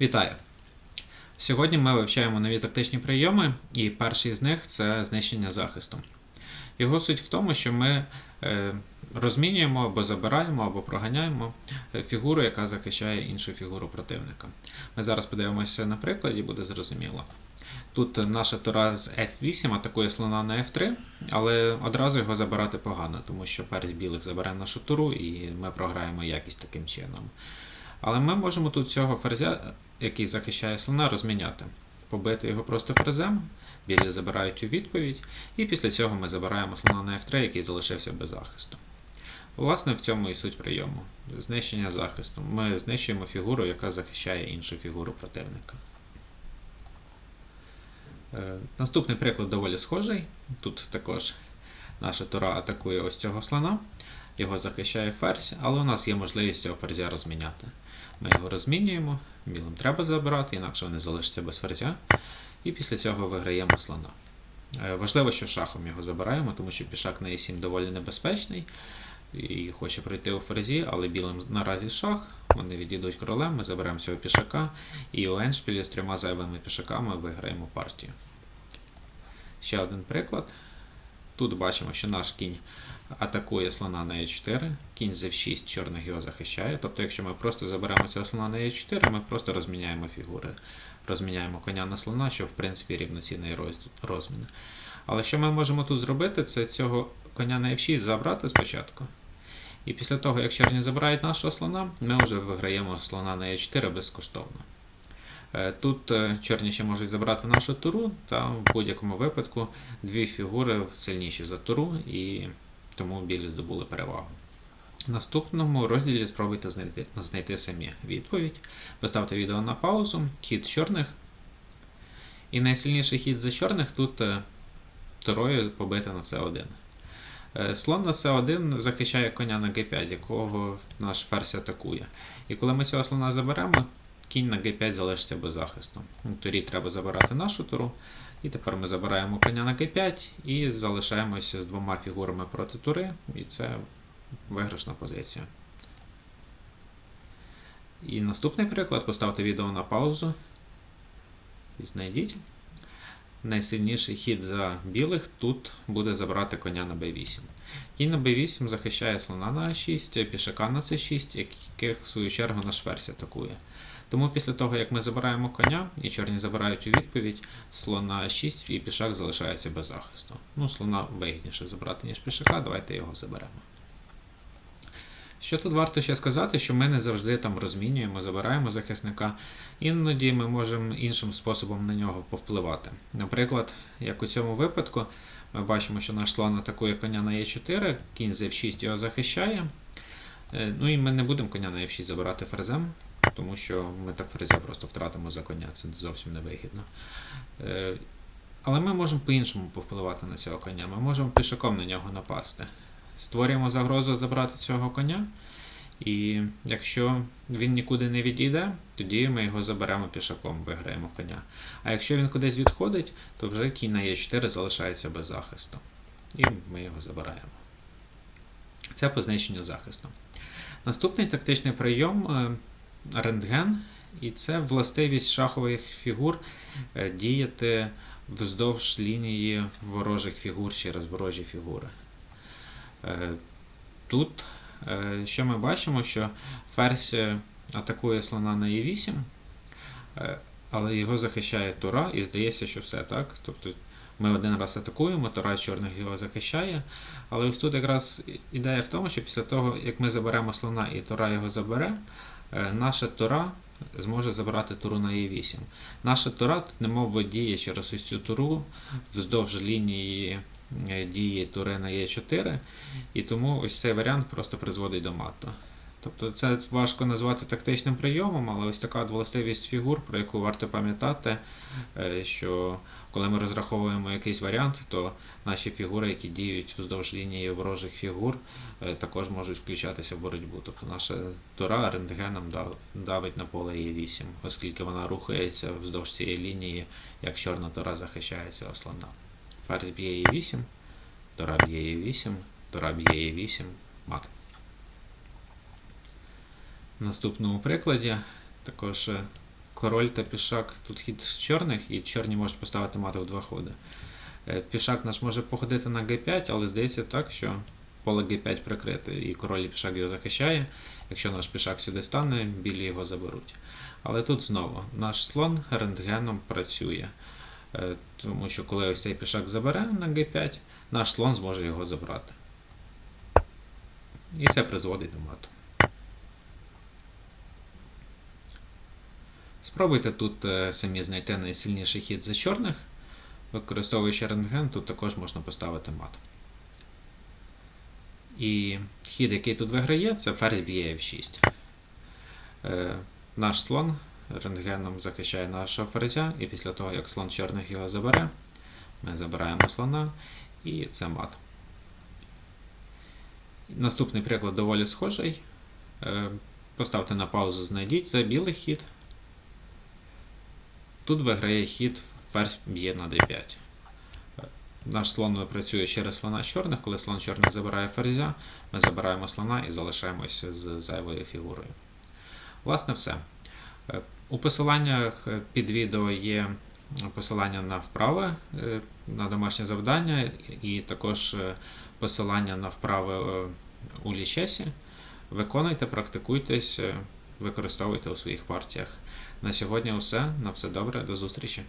Вітаю! Сьогодні ми вивчаємо нові тактичні прийоми, і перший з них це знищення захисту. Його суть в тому, що ми е, розмінюємо або забираємо, або проганяємо е, фігуру, яка захищає іншу фігуру противника. Ми зараз подивимося на прикладі, буде зрозуміло. Тут наша тура з F8 атакує слона на F3, але одразу його забирати погано, тому що ферзь білих забере нашу туру і ми програємо якість таким чином. Але ми можемо тут цього ферзя, який захищає слона, розміняти. Побити його просто ферзем, білі забирають у відповідь, і після цього ми забираємо слона на F3, який залишився без захисту. Власне, в цьому і суть прийому. Знищення захисту. Ми знищуємо фігуру, яка захищає іншу фігуру противника. Е, Наступний приклад доволі схожий. Тут також наша тура атакує ось цього слона, його захищає ферзь, але у нас є можливість цього ферзя розміняти. Ми його розмінюємо, білим треба забирати, інакше вони залишаться без ферзя. І після цього виграємо слона. Е, Важливо, що шахом його забираємо, тому що пішак на e7 доволі небезпечний і хоче пройти у ферзі, але білим наразі шах. Вони відійдуть королем, ми заберемо цього пішака, і у еншпілі з трьома зайвими пішаками виграємо партію. Ще один приклад. Тут бачимо, що наш кінь атакує слона на e4, кінь з f6 чорних його захищає. Тобто, якщо ми просто заберемо цього слона на e4, ми просто розміняємо фігури. Розміняємо коня на слона, що в принципі рівноцінний розмін. Але що ми можемо тут зробити, це цього коня на f6 забрати спочатку. І після того, як чорні забирають нашого слона, ми вже виграємо слона на e4 безкоштовно. Е, Тут е, чорні ще можуть забрати нашу туру, та в будь-якому випадку дві фігури сильніші за туру, і тому білі здобули перевагу. В наступному розділі спробуйте знайти, знайти самі відповідь. Поставте відео на паузу, хід чорних. І найсильніший хід за чорних тут е, турою побити на С1. Е, Слон на С1 захищає коня на Г5, якого наш ферзь атакує. І коли ми цього слона заберемо, кінь на Г5 залишиться без захисту. Ну, треба забирати нашу туру. І тепер ми забираємо коня на Г5 і залишаємося з двома фігурами проти тури, і це виграшна позиція. І наступний приклад поставте відео на паузу і знайдіть. Найсильніший хід за білих тут буде забрати коня на b8. Кінь на b8 захищає слона на a6, пішака на c6, яких в свою чергу наш ферзь атакує. Тому після того, як ми забираємо коня, і чорні забирають у відповідь, слон на a6 і пішак залишається без захисту. Ну, слона вигідніше забрати, ніж пішака, давайте його заберемо. Що тут варто ще сказати, що ми не завжди там розмінюємо, забираємо захисника, іноді ми можемо іншим способом на нього повпливати. Наприклад, як у цьому випадку, ми бачимо, що наш слон атакує коня на e4, кінь з f6 його захищає. Е, Ну і ми не будемо коня на f6 забирати ферзем, тому що ми так ферзя просто втратимо за коня, це зовсім не вигідно. Е, Але ми можемо по-іншому повпливати на цього коня. Ми можемо пішаком на нього напасти. Створюємо загрозу забрати цього коня. І якщо він нікуди не відійде, тоді ми його заберемо пішаком, виграємо коня. А якщо він кудись відходить, то вже кінь на Е4 залишається без захисту. І ми його забираємо. Це по знищенню захисту. Наступний тактичний прийом е, рентген, і це властивість шахових фігур е, діяти вздовж лінії ворожих фігур через ворожі фігури. Е, Тут е, що ми бачимо, що ферзь атакує слона на e8, е, але його захищає тура, і здається, що все так. Тобто ми один раз атакуємо, тура чорних його захищає. Але ось тут якраз ідея в тому, що після того, як ми заберемо слона і тура його забере, наша тура зможе забрати туру на Е8. Наша тура тут немов би діє через ось цю туру вздовж лінії е, дії тури на Е4, і тому ось цей варіант просто призводить до мата. Тобто це важко назвати тактичним прийомом, але ось така властивість фігур, про яку варто пам'ятати, е, що коли ми розраховуємо якийсь варіант, то наші фігури, які діють вздовж лінії ворожих фігур, е, також можуть включатися в боротьбу. Тобто наша тура рентгеном давить на поле Е8, оскільки вона рухається вздовж цієї лінії, як чорна тура захищає цього слона. Ферзь б'є Е8, тура б'є Е8, тура б'є Е8, мат. Наступному прикладі також е, король та пішак тут хід з чорних, і чорні можуть поставити мат в два ходи. Е, Пішак наш може походити на G5, але здається так, що поле G5 прикрите, і король і пішак його захищає. Якщо наш пішак сюди стане, білі його заберуть. Але тут знову наш слон рентгеном працює. Е, Тому що коли ось цей пішак забере на G5, наш слон зможе його забрати. І це призводить до мату. Спробуйте тут е, самі знайти найсильніший хід за чорних. Використовуючи рентген, тут також можна поставити мат. І хід, який тут виграє, це ферзь б'є F6. Е, наш слон рентгеном захищає нашого ферзя, і після того, як слон чорних його забере, ми забираємо слона, і це мат. Наступний приклад доволі схожий. Е, Поставте на паузу, знайдіть за білий хід. Тут виграє хід ферзь б'є на d5. Е, Наш слон працює через слона чорних. Коли слон чорних забирає ферзя, ми забираємо слона і залишаємося з зайвою фігурою. Власне, все. У посиланнях під відео є посилання на вправи, е, на домашнє завдання, і також е, посилання на вправи е, у лічесі. Виконуйте, практикуйтесь, використовуйте у своїх партіях. На сьогодні все. На все добре, до зустрічі.